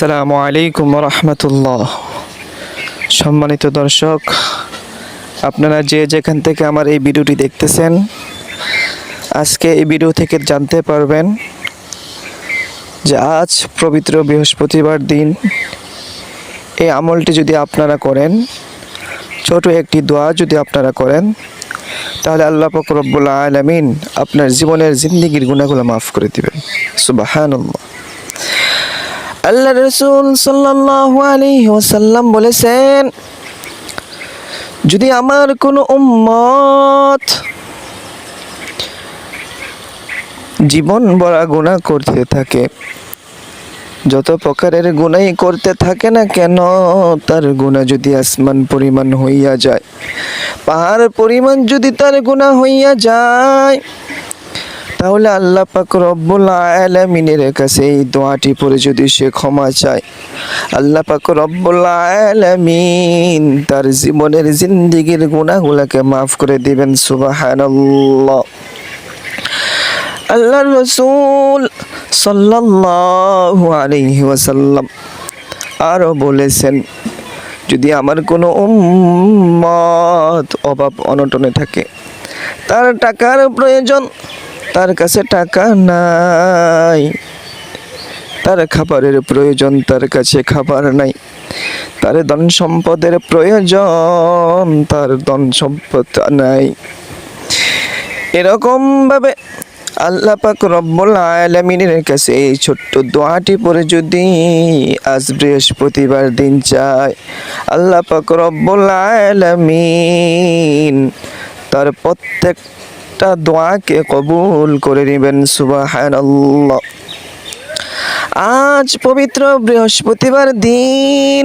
আসসালামু আলাইকুম রহমতুল্লাহ। সম্মানিত দর্শক, আপনারা যে যেখান থেকে আমার এই ভিডিওটি দেখতেছেন, আজকে এই ভিডিও থেকে জানতে পারবেন যে আজ পবিত্র বৃহস্পতিবার দিন। এই আমলটি যদি আপনারা করেন, ছোট একটি দোয়া যদি আপনারা করেন, তাহলে আল্লাহ পাক আলামিন আপনার জীবনের জিন্দিগির গুণাগুলো মাফ করে দিবেন। সুবাহানুল্লাহ। আল্লাহ রসুল সাল্লাল্লাহু আলাইহি ওয়াসাল্লাম বলেছেন, যদি আমার কোনো উম্মত জীবন বড়া গুণা করতে থাকে, যত প্রকারের গুণাই করতে থাকে না কেন, তার গুণা যদি আসমান পরিমাণ হইয়া যায়, পাহাড় পরিমাণ যদি তার গুণা হইয়া যায় তাহলে আল্লাহ পাক রব্বুল আলামিনের কাছে এই দোয়াটি পড়ে যদি সে ক্ষমা চায়। আল্লাহ পাক রব্বুল আলামিন তার জীবনের জিন্দিগির গুণাগুলাকে মাফ করে দিবেন, সুবহানাল্লাহ। আল্লাহ রসুল সাল্লাল্লাহু আলাইহি আরও বলেছেন, যদি আমার কোনো উম্মত অভাব অনটনে থাকে, তার টাকার প্রয়োজন তার কাছে টাকা নাই। তার খাবারের প্রয়োজন, তার কাছে খাবার নাই। তার ধন সম্পদের প্রয়োজন, তার ধন সম্পদ নাই। এরকম ভাবে আল্লাহ পাক রব্বুল আলামিনের কাছে এই ছোট্ট দোয়াটি পরে যদি আজ বৃহস্পতিবার দিন চায় আল্লাহ পাক রব্বুল আলামিন তার প্রত্যেকটা দোয়াকে কবুল করে নেবেন সুবাহান আজ পবিত্র বৃহস্পতিবার দিন।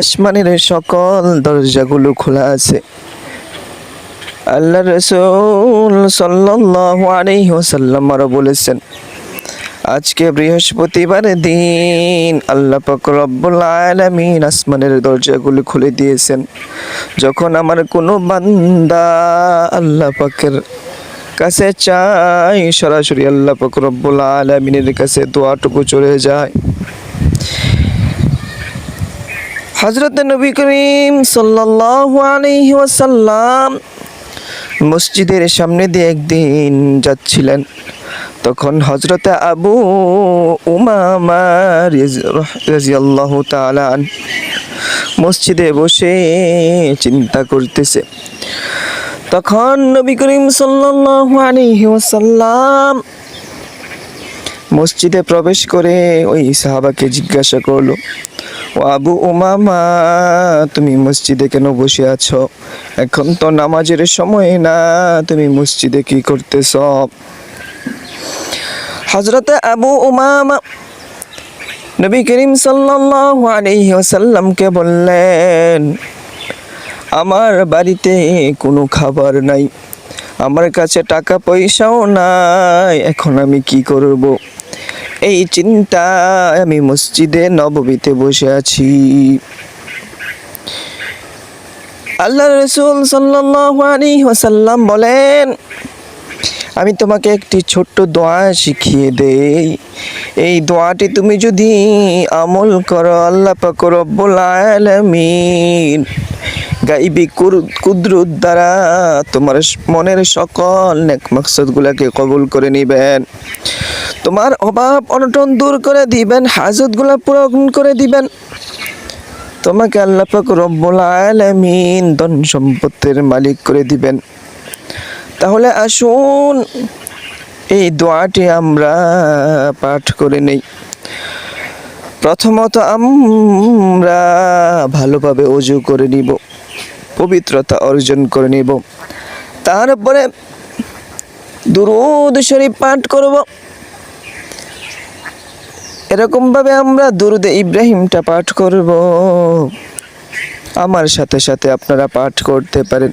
আসমানের সকল দরজাগুলো খোলা আছে। আল্লাহ রসুল সাল্লাহ আলাইহি আরও আরও বলেছেন আজকে বৃহস্পতিবার দিন। আল্লাহ রব্বুল আসমানের দরজাগুলো খুলে দিয়েছেন। যখন আমার কোনো বান্দা আল্লাহ পাকের কাছে চাই সরাসরি আল্লাহ রব্বুল আলামিনের কাছে দোয়াটুকু চলে যায়। হজরত নবী করিম সাল্লাল্লাহু মসজিদের সামনে দিয়ে একদিন যাচ্ছিলেন। তখন হজরতে আবু উমামা তাআলা মসজিদে বসে চিন্তা করতেছে। তখন নবী করিম সাল্লাল্লাহু মসজিদে প্রবেশ করে ওই সাহাবাকে জিজ্ঞাসা করল, ও আবু উমামা, তুমি মসজিদে কেন বসে আছো? এখন তো নামাজের সময় না, তুমি মসজিদে কি করতেছ? হজরতে আবু উমামা নবী করিম সাল্লাল্লাহু আলাইহি ওয়াসাল্লামকে বললেন, আমার বাড়িতে কোনো খাবার নাই, আমার কাছে টাকা পয়সাও নাই, এখন আমি কি করব? এই চিন্তায় আমি মসজিদে নববীতে বসে আছি। আল্লাহ রসুল সাল্লাল্লাহু আলাইহি ওয়াসাল্লাম বলেন আমি তোমাকে একটি ছোট্ট দোয়া শিখিয়ে দেই। এই দোয়াটি তুমি যদি আমল করো, আল্লাহ পাক রব্বুল আলামিন গাইবি কুদরত দ্বারা তোমার মনের সকল নেক মাকসাদগুলোকে কবুল করে নেবেন। তোমার অভাব অনটন দূর করে দিবেন, হাজতগুলো পূরণ করে দিবেন। তোমাকে আল্লাহ পাক রব্বুল আলামিন ধন সম্পত্তির মালিক করে দিবেন। তাহলে আসুন। এই দোয়াটি আমরা পাঠ করে নেই। প্রথমত আমরা ভালোভাবে অজু করে নিব, পবিত্রতা অর্জন করে নিব। তারপরে দুরুদ শরীফ পাঠ করব। এরকমভাবে আমরা দুরুদে ইব্রাহিমটা পাঠ করব। আমার সাথে সাথে আপনারা পাঠ করতে পারেন।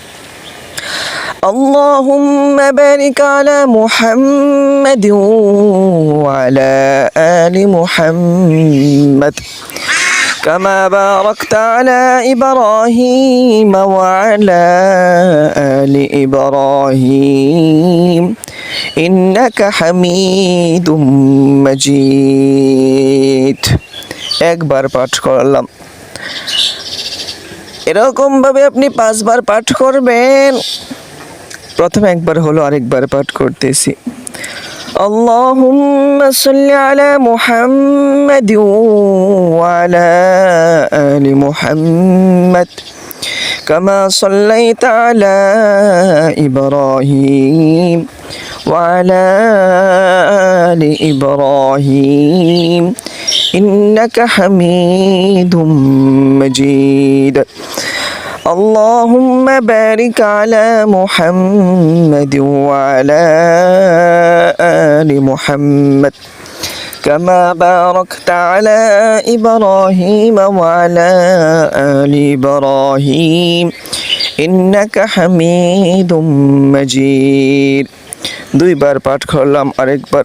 اللهم بارك على محمد وعلى آل محمد كما باركت على إبراهيم وعلى آل إبراهيم إنك حميد مجيد একবার পাঠ করলাম এরকম ভাবে আপনি পাঁচবার পাঠ করবেন প্রথমে একবার হলো আরেকবার পাঠ করতেছি اللهم صل على محمد وعلى آل محمد كما صليت على إبراهيم وعلى آل إبراهيم إنك حميد مجيد اللهم بارك على محمد وعلى آل محمد كما باركت على إبراهيم وعلى آل إبراهيم إنك حميد مجيد দুইবার পাঠ করলাম আরেকবার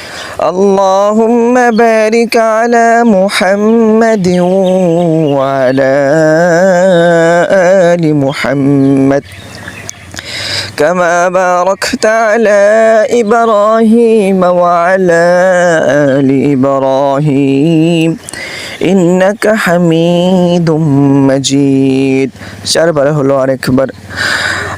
اللهم بارك على محمد وعلى آل محمد. كما باركت على إبراهيم وعلى آل إبراهيم. إنك حميد مجيد. شربر هلو أكبر.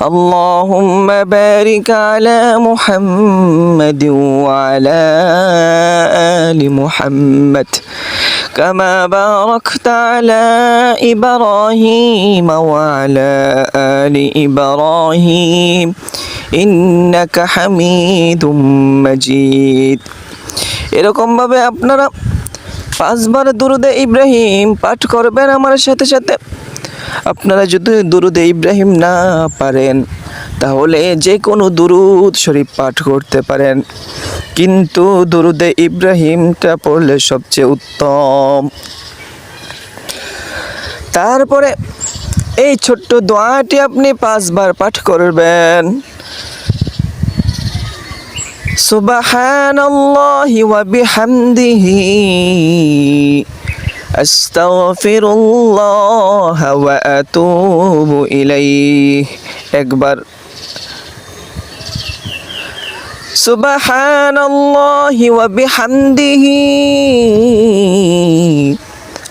اللهم بارك على محمد وعلى آل محمد كما باركت على إبراهيم وعلى آل إبراهيم إنك حميد مجيد এরকম ভাবে আপনারা পাঁচবার দুরুদে ইব্রাহিম পাঠ করবেন আমার সাথে সাথে আপনারা যদি দুরুদে ইব্রাহিম না পারেন, তাহলে যে কোনো দুরুদ শরীফ পাঠ করতে পারেন। কিন্তু দুরুদে ইব্রাহিমটা পড়লে সবচেয়ে উত্তম। তারপরে এই ছোট্ট দোয়াটি আপনি পাঁচবার পাঠ করবেন। সুবাহান্লাহি ওয়া বিহামদিহি। أستغفر الله وأتوب إليه একবার سبحان الله وبحمده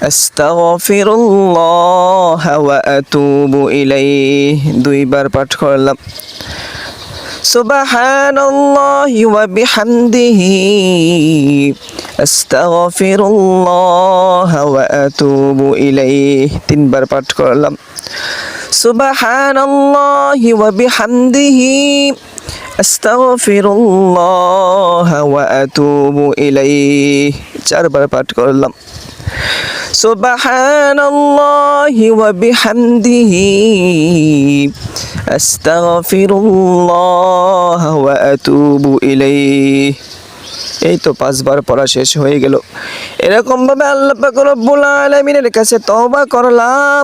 أستغفر الله وأتوب إليه দুইবার পাঠ করলাম سبحان الله وبحمده أستغفر الله وأتوب إليه তিনবার পাঠ করলাম سبحان الله وبحمده أستغفر الله وأتوب إليه চারবার পাঠ করলাম سبحان الله وبحمده أستغفر الله وأتوب إليه এই তো পাঁচবার পড়া শেষ হয়ে গেল। এরকম ভাবে রব্বুল কাছে তওবা করলাম।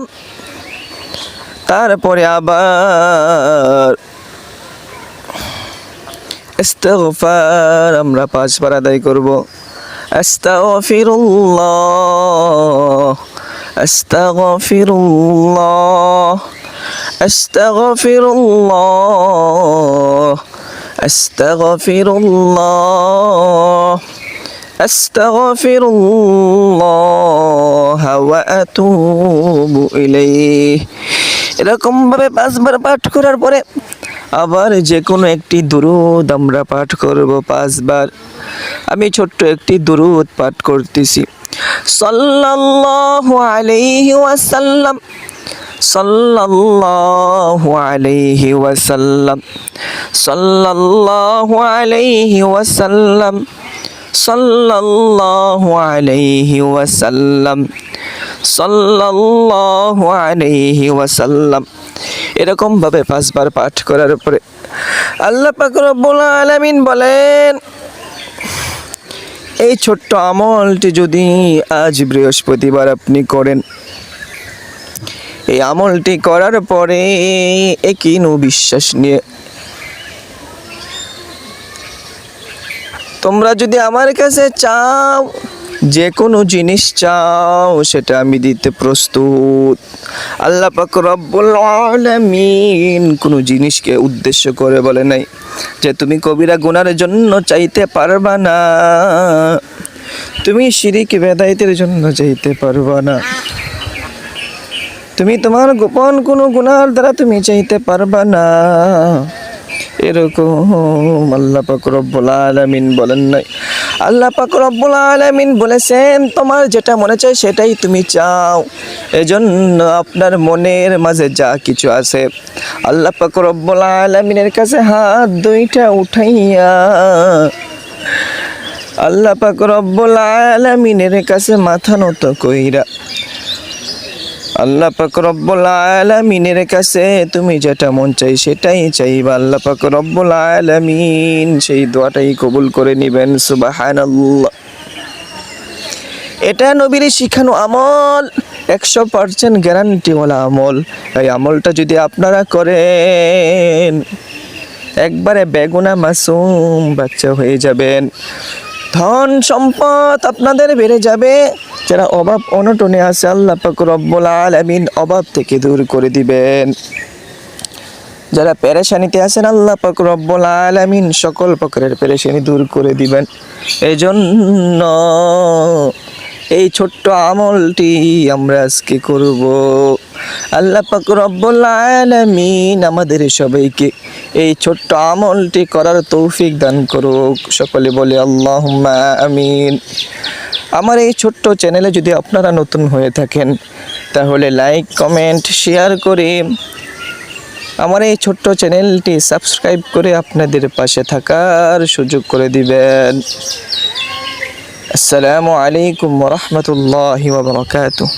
তারপরে আবার ইস্তেগফার আমরা পাঁচবার আদায় করব। আস্তাগফিরুল্লাহ আস্তাগফিরুল্লাহ আস্তাগফিরুল্লাহ আস্তাগফিরুল্লাহ أستغفر الله وأتوب إليه এরকম ভাবে পাঁচবার পাঠ করার পরে আবার যে কোনো একটি দুরুদ আমরা পাঠ করব পাঁচবার আমি ছোট্ট একটি দুরুদ পাঠ করতেছি সাল্লাল্লাহু আলাইহি ওয়াসাল্লাম সাল্লাল্লাহু আলাইহি ওয়াসাল্লাম। সাল্লাল্লাহু আলাইহি ওয়াসাল্লাম। সাল্লাল্লাহু আলাইহি ওয়াসাল্লাম। সাল্লাল্লাহু আলাইহি ওয়াসাল্লাম। এরকম ভাবে পাঁচবার পাঠ করার পরে আল্লাহ পাক রব্বুল আলামিন বলেন, এই ছোট্ট আমলটি যদি আজ বৃহস্পতিবার আপনি করেন এই আমলটি করার পরে একই বিশ্বাস নিয়ে, তোমরা যদি আমার কাছে চাও যে কোনো জিনিস চাও, সেটা আমি দিতে প্রস্তুত। আল্লাহ পাক আলামিন কোনো জিনিসকে উদ্দেশ্য করে বলে নাই যে তুমি কবিরা গুনার জন্য চাইতে পারবা না, তুমি শিরিক বেদাইতের জন্য চাইতে পারবা না। তুমি তোমার গোপন কোনো গুণার দ্বারা তুমি চাইতে পারবা না। এরকম আল্লাহ পাক রব্বুল আলামিন বলেন নাই। আল্লাহ পাক রব্বুল আলামিন বলেছেন, তোমার যেটা মনে চায় সেটাই তুমি চাও। এজন্য আপনার মনের মাঝে যা কিছু আছে, আল্লাহ পাক রব্বুল আলামিনের কাছে হাত দুইটা উঠাইয়া, আল্লাহ পাক রব্বুল আলামিনের কাছে মাথা নত কইরা আল্লাহ পাক রব্বুল আলামিনের কাছে তুমি যেটা মন চাই সেটাই চাইবা। আল্লাহ পাক রব্বুল আলামিন সেই দোয়াটাই কবুল করে নেবেন, সুবহানাল্লাহ। এটা নবীর শিখানো আমল, একশো পার্সেন্ট গ্যারান্টিওয়ালা আমল। এই আমলটা যদি আপনারা করেন, একবারে বেগুনা মাসুম বাচ্চা হয়ে যাবেন। ধন সম্পদ আপনাদের বেড়ে যাবে। যারা অভাব অনটনে আছে, আল্লাহ পাক রব্বুল আলামিন অভাব থেকে দূর করে দিবেন। যারা পেরেশানিতে আছেন, আল্লাহ পাক রব্বুল আলামিন সকল প্রকারের পেরেশানি দূর করে দিবেন। এজন্য এই ছোট্ট আমলটি আমরা আজকে করব। আল্লাহ পাক রব্বুল আলামিন আমাদের সবাইকে এই ছোট্ট আমলটি করার তৌফিক দান করুক। সকলে বলে, আল্লাহুম্মা আমিন। আমার এই ছোট্ট চ্যানেলে যদি আপনারা নতুন হয়ে থাকেন, তাহলে লাইক কমেন্ট শেয়ার করে আমার এই ছোট্ট চ্যানেলটি সাবস্ক্রাইব করে আপনাদের পাশে থাকার সুযোগ করে দিবেন। আসসালামু আলাইকুম রহমতুল্লাহ বারকাতুহ।